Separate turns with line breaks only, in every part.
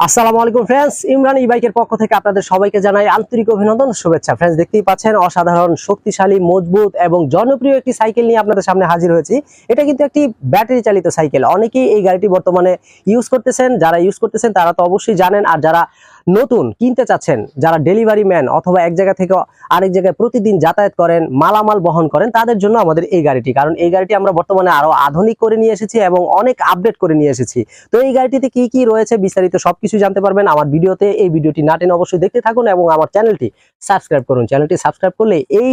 আসসালামু আলাইকুম ফ্রেন্ডস ইমরান ই বাইকের পক্ষ থেকে আপনাদের সবাইকে জানাই আন্তরিক অভিনন্দন, শুভেচ্ছা। ফ্রেন্ডস দেখতেই পাচ্ছেন অসাধারণ, শক্তিশালী, মজবুত এবং জনপ্রিয় একটি সাইকেল নিয়ে আপনাদের সামনে হাজির হয়েছি। এটা কিন্তু একটি ব্যাটারি চালিত সাইকেল। অনেকেই এই গাড়িটি বর্তমানে ইউজ করতেছেন, যারা ইউজ করতেছেন তারা তো অবশ্যই জানেন, আর যারা নতুন কিনতে চাচ্ছেন, যারা ডেলিভারি ম্যান অথবা এক জায়গা থেকে আরেক জায়গায় প্রতিদিন যাতায়াত করেন, মালামাল বহন করেন, তাদের জন্য আমাদের এই গাড়িটি। কারণ এই গাড়িটি আমরা বর্তমানে আরও আধুনিক করে নিয়ে এসেছি এবং অনেক আপডেট করে নিয়ে এসেছি। তো এই গাড়িটিতে কি কি রয়েছে বিস্তারিত সবকিছু জানতে পারবেন আমার ভিডিওতে। এই ভিডিওটি না টেনে অবশ্যই দেখতে থাকুন এবং আমার চ্যানেলটি সাবস্ক্রাইব করুন। চ্যানেলটি সাবস্ক্রাইব করলে এই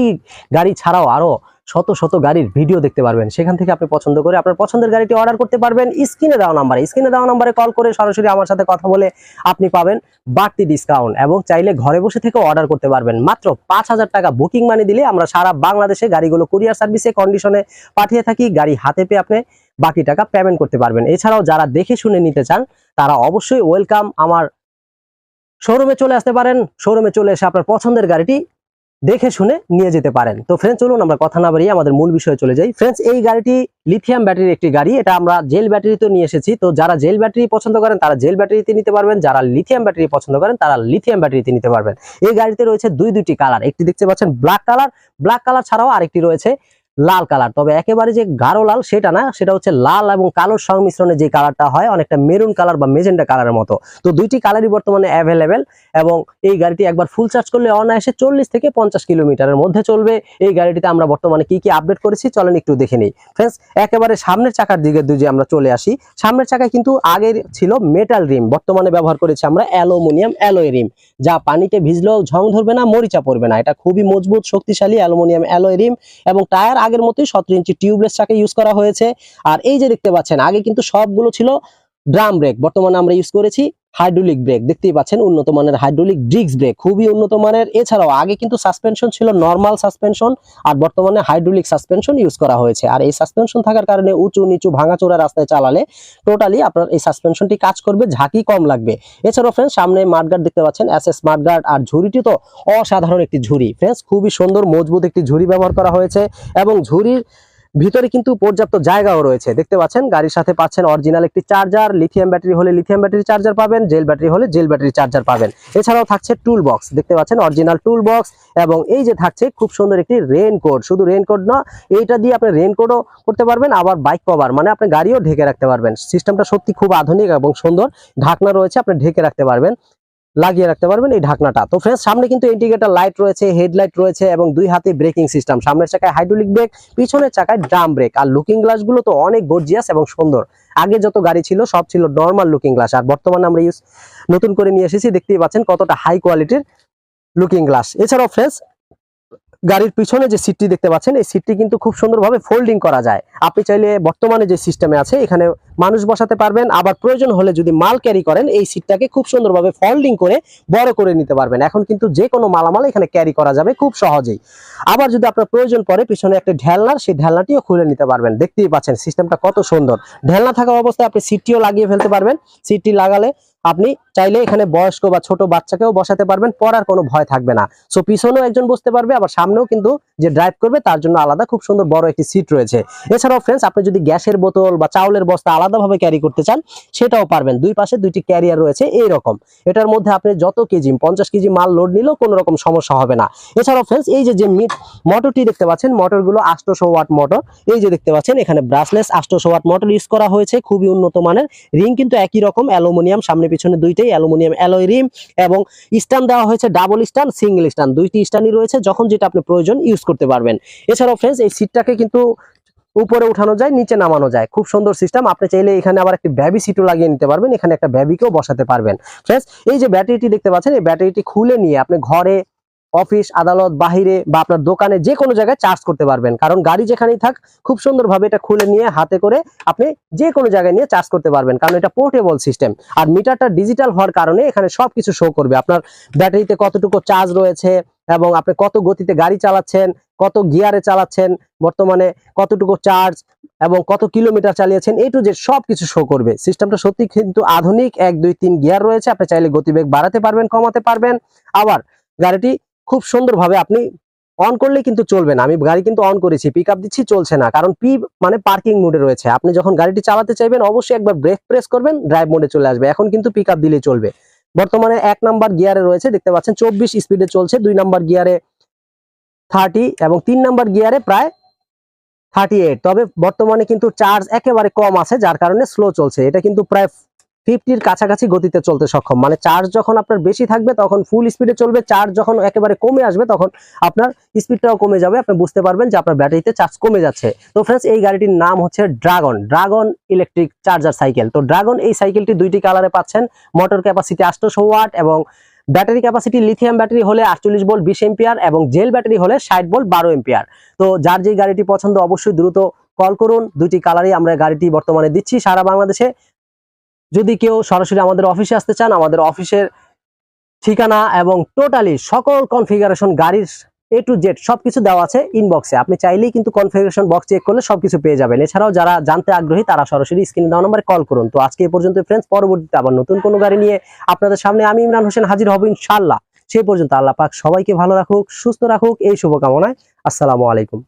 গাড়ি ছাড়াও আরও শত শত গাড়ির ভিডিও দেখতে পারবেন। সেখান থেকে আপনি পছন্দ করে আপনার পছন্দের গাড়িটি অর্ডার করতে পারবেন। স্ক্রিনে দেওয়া নাম্বারে স্ক্রিনে দেওয়া নাম্বারে কল করে সরাসরি আমার সাথে কথা বলে আপনি পাবেন বাড়তি ডিসকাউন্ট এবং চাইলে ঘরে বসে থেকে অর্ডার করতে পারবেন। মাত্র পাঁচ হাজার টাকা বুকিং মানি দিলে আমরা সারা বাংলাদেশে গাড়িগুলো কুরিয়ার সার্ভিসে কন্ডিশনে পাঠিয়ে থাকি। গাড়ি হাতে পেয়ে আপনি বাকি টাকা পেমেন্ট করতে পারবেন। এছাড়াও যারা দেখে শুনে নিতে চান, তারা অবশ্যই ওয়েলকাম আমার শোরুমে চলে আসতে পারেন। শোরুমে চলে এসে আপনার পছন্দের গাড়িটি দেখে শুনে নিয়ে যেতে পারেন। তো ফ্রেন্ডস চলুন আমরা কথা না বাড়িয়ে আমাদের মূল বিষয়ে চলে যাই। ফ্রেন্ডস এই গাড়িটি লিথিয়াম ব্যাটারির একটি গাড়ি। এটা আমরা জেল ব্যাটারিতে নিয়ে এসেছি। তো যারা জেল ব্যাটারি পছন্দ করেন, তারা জেল ব্যাটারিতে নিতে পারবেন। যারা লিথিয়াম ব্যাটারি পছন্দ করেন, তারা লিথিয়াম ব্যাটারিতে নিতে পারবেন। এই গাড়িতে রয়েছে দুই দুটি কালার একটি দেখতে পাচ্ছেন ব্ল্যাক কালার ব্ল্যাক কালার ছাড়াও আরেকটি রয়েছে। লাল কালার। তবে একেবারে যে গাঢ় লাল, সেটা না, সেটা হচ্ছে লাল এবং কালোর সংমিশ্রণে যে কালারটা হয়, অনেকটা মেরুন কালার বা মেজেন্ডা কালারের মতো। তো দুইটি কালারই বর্তমানে অ্যাভেলেবেল এবং এই গাড়িটি একবার ফুল চার্জ করলে অনায়াসে চল্লিশ থেকে পঞ্চাশ কিলোমিটারের মধ্যে চলবে। এই গাড়িটিতে আমরা বর্তমানে কি কি আপডেট করেছি, চলেন একটু দেখে নিই। ফ্রেন্ডস একেবারে সামনের চাকার দিকে যদি আমরা চলে আসি, সামনের চাকায় কিন্তু আগের ছিল মেটাল রিম বর্তমানে ব্যবহার করেছি আমরা অ্যালুমিনিয়াম অ্যালয় রিম যা পানিতে ভিজলেও ঝং ধরবে না, মরিচা পড়বে না। এটা খুবই মজবুত, শক্তিশালী অ্যালুমিনিয়াম অ্যালয় রিম এবং টায়ার আগের মতোই সতেরো ইঞ্চি টিউবলেস চাকা ইউজ করা হয়েছে। আর এই যে দেখতে পাচ্ছেন, আগে কিন্তু সবগুলো ছিল ড্রাম ব্রেক বর্তমানে আমরা ইউজ করেছি হাইড্রোলিক ব্রেক দেখতেই পাচ্ছেন, উন্নত মানের হাইড্রোলিক ডিস্ক ব্রেক খুবই উন্নত মানের। এছাড়াও আগে কিন্তু সাসপেনশন ছিল নর্মাল সাসপেনশন আর বর্তমানে হাইড্রোলিক সাসপেনশন ইউজ করা হয়েছে। আর এই সাসপেনশন থাকার কারণে উঁচু নিচু ভাঙাচোরা রাস্তায় চালালে টোটালি আপনার এই সাসপেনশনটি কাজ করবে, ঝাঁকি কম লাগবে। এছাড়াও ফ্রেন্ডস সামনে মাঠগার্ড দেখতে পাচ্ছেন এস এস মাঠগার্ড আর ঝুড়িটি তো অসাধারণ একটি ঝুড়ি। ফ্রেন্ডস খুবই সুন্দর, মজবুত একটি ঝুড়ি ব্যবহার করা হয়েছে এবং ঝুড়ির ভিতরে কিন্তু পর্যাপ্ত জায়গাও রয়েছে। দেখতে পাচ্ছেন, গাড়ির সাথে পাচ্ছেন অরিজিনাল একটি চার্জার লিথিয়াম ব্যাটারি হলে লিথিয়াম ব্যাটারি চার্জার পাবেন জেল ব্যাটারি হলে জেল ব্যাটারি চার্জার পাবেন। এছাড়াও থাকছে টুল বক্স দেখতে পাচ্ছেন অরিজিনাল টুল বক্স এবং এই যে থাকছে খুব সুন্দর একটি রেইনকোট শুধু রেইনকোট না, এইটা দিয়ে আপনি রেইনকোটও করতে পারবেন, আবার বাইক কভার মানে আপনি গাড়িও ঢেকে রাখতে পারবেন। সিস্টেমটা সত্যি খুব আধুনিক এবং সুন্দর, ঢাকনা রয়েছে, আপনি ঢেকে রাখতে পারবেন। লাগিয়ে রাখতে পারবেন এই ঢাকনাটা। তো ফ্রেন্ডস সামনে কিন্তু ইন্ডিকেটর লাইট রয়েছে হেডলাইট রয়েছে এবং দুই হাতে ব্রেকিং সিস্টেম সামনের চাকায় হাইড্রোলিক ব্রেক পিছনের চাকায় ড্রাম ব্রেক আর লুকিং গ্লাসগুলো তো অনেক গর্জিয়াস এবং সুন্দর। আগে যত গাড়ি ছিল, সব ছিল নর্মাল লুকিং গ্লাস আর বর্তমানে আমরা ইউজ নতুন করে নিয়ে এসেছি, দেখতেই পাচ্ছেন কতটা হাই কোয়ালিটির লুকিং গ্লাস এছাড়াও ফ্রেন্ডস গাড়ির পিছনে যে সিটটি দেখতে পাচ্ছেন, এই সিটটি কিন্তু খুব সুন্দরভাবে ফোল্ডিং করা যায়। আপনি চাইলে বর্তমানে যে সিস্টেমে আছে, এখানে মানুষ বসাতে পারবেন, আবার প্রয়োজন হলে যদি মাল ক্যারি করেন, এই সিটটাকে খুব সুন্দরভাবে ফোল্ডিং করে বড় করে নিতে পারবেন। এখন কিন্তু যে কোনো মালামাল এখানে ক্যারি করা যাবে খুব সহজেই। আবার যদি আপনার প্রয়োজন পড়ে, পিছনে একটা ঢেলনার, সেই ঢেলনাটিও খুলে নিতে পারবেন। দেখতেই পাচ্ছেন সিস্টেমটা কত সুন্দর। ঢেলনা থাকা অবস্থায় আপনি সিটটিও লাগিয়ে ফেলতে পারবেন। সিটটি লাগালে আপনি চাইলে এখানে বয়স্ক বা ছোট বাচ্চাকেও বসাতে পারবেন, পড়ার কোনো ভয় থাকবে না। সো পিছনেও একজন বসতে পারবে, আবার সামনেও কিন্তু যে ড্রাইভ করবে, তার জন্য আলাদা, খুব সুন্দর বড় একটি সিট রয়েছে। এছাড়াও ফ্রেন্ডস আপনি যদি গ্যাসের বোতল বা চাউলের বস্তা আলাদাভাবে ক্যারি করতে চান, সেটাও পারবেন। দুই পাশে দুইটি ক্যারিয়ার রয়েছে এই রকম এটার মধ্যে আপনি যত কেজি পঞ্চাশ কেজি মাল লোড নিলেও কোনো রকম সমস্যা হবে না। এছাড়াও ফ্রেন্ডস এই যে যে মিট মোটরটি দেখতে পাচ্ছেন মোটরগুলো আষ্টশো ওয়াট মোটর এই যে দেখতে পাচ্ছেন, এখানে ব্রাসলেস আষ্টশো ওয়াট মোটর ইউজ করা হয়েছে, খুবই উন্নত মানের। রিং কিন্তু একই রকম, অ্যালুমিনিয়াম, সামনে পিছনে দুইটাই অ্যালুমিনিয়াম অ্যালয় রিম এবং স্ট্যান্ড দেওয়া হয়েছে ডাবল স্ট্যান্ড, সিঙ্গেল স্ট্যান্ড। দুইটি স্ট্যান্ডই রয়েছে, যখন যেটা আপনি প্রয়োজন ইউজ করতে পারবেন। এছাড়াও ফ্রেন্ডস এই সিটটাকে কিন্তু উপরে উঠানো যায়, নিচে নামানো যায়। খুব সুন্দর সিস্টেম আপনি চাইলে এখানে আবার একটি ব্যাবি সিটও লাগিয়ে নিতে পারবেন, এখানে একটা ব্যাবিকেও বসাতে পারবেন। ফ্রেন্ডস এই যে ব্যাটারিটি দেখতে পাচ্ছেন, এই ব্যাটারিটি খুলে নিয়ে আপনি ঘরে অফিস, আদালত, বাহিরে বা আপনার দোকানে যে কোনো জায়গায় চার্জ করতে পারবেন। কারণ গাড়ি যেখানেই থাক, খুব সুন্দরভাবে এটা খুলে নিয়ে হাতে করে আপনি যে কোনো জায়গায় নিয়ে চার্জ করতে পারবেন। কারণ এটা পোর্টেবল সিস্টেম আর মিটারটা ডিজিটাল হওয়ার কারণে এখানে সব কিছু শো করবে। আপনার ব্যাটারিতে কতটুকু চার্জ রয়েছে এবং আপনি কত গতিতে গাড়ি চালাচ্ছেন, কত গিয়ারে চালাচ্ছেন, বর্তমানে কতটুকু চার্জ এবং কত কিলোমিটার চালিয়েছেন এই টু জেড সব কিছু শো করবে। সিস্টেমটা সত্যি কিন্তু আধুনিক। এক, দুই, তিন গিয়ার রয়েছে। আপনি চাইলে গতিবেগ বাড়াতে পারবেন, কমাতে পারবেন। আবার গাড়িটি খুব সুন্দরভাবে আপনি অন করলে কিন্তু চলবে না। আমি গাড়ি কিন্তু অন করেছি পিক আপ দিচ্ছি, চলছে না। কারণ পি মানে পার্কিং মোডে রয়েছে। আপনি যখন গাড়িটি চালাতে চাইবেন, অবশ্যই একবার ব্রেক প্রেস করবেন ড্রাইভ মোডে চলে আসবে। এখন কিন্তু পিক আপ দিলেই চলবে। বর্তমানে এক নাম্বার গিয়ারে রয়েছে, দেখতে পাচ্ছেন, চব্বিশ স্পিডে চলছে। দুই নাম্বার গিয়ারে থার্টি এবং তিন নাম্বার গিয়ারে প্রায় থার্টি তবে বর্তমানে কিন্তু চার্জ একেবারে কম আছে, যার কারণে স্লো চলছে। এটা কিন্তু প্রায় ফিফটির কাছাকাছি গতিতে চলতে সক্ষম। মানে চার্জ যখন আপনার বেশি থাকবে, তখন ফুল স্পিডে চলবে চার্জ যখন একেবারে কমে আসবে, তখন আপনার স্পিডটাও কমে যাবে। আপনি বুঝতে পারবেন যে আপনার ব্যাটারিতে চার্জ কমে যাচ্ছে। তো ফ্রেন্ডস এই গাড়িটির নাম হচ্ছে dragon dragon electric charger cycle তো ড্রাগন এই সাইকেলটি দুইটি কালারে পাচ্ছেন। মোটর ক্যাপাসিটি আটশোশো ওয়াট এবং ব্যাটারি ক্যাপাসিটি লিথিয়াম ব্যাটারি হলে আটচল্লিশ ভোল্ট বিশ এম্পিয়ার এবং জেল ব্যাটারি হলে ষাট ভোল্ট বারো এম্পিয়ার তো যার যে গাড়িটি পছন্দ, অবশ্যই দ্রুত কল করুন। দুইটি কালারই আমরা গাড়িটি বর্তমানে দিচ্ছি সারা বাংলাদেশে। যদি কেউ সরাসরি আমাদের অফিসে আসতে চান, আমাদের অফিসের ঠিকানা এবং টোটালি সকল কনফিগারেশন গাড়ির এ টু জেড সবকিছু দেওয়া আছে ইনবক্সে আপনি চাইলেই কিন্তু কনফিগারেশন বক্স চেক করলে সবকিছু পেয়ে যাবেন। এছাড়াও যারা জানতে আগ্রহী, তারা সরাসরি স্ক্রিনে দেওয়া নম্বরে কল করুন। তো আজকে এ পর্যন্ত ফ্রেন্ডস পরবর্তীতে আবার নতুন কোনো গাড়ি নিয়ে আপনাদের সামনে আমি ইমরান হোসেন হাজির হব ইনশাল্লাহ সেই পর্যন্ত আল্লাহ পাক সবাইকে ভালো রাখুক, সুস্থ রাখুক, এই শুভকামনায় আসসালামু আলাইকুম।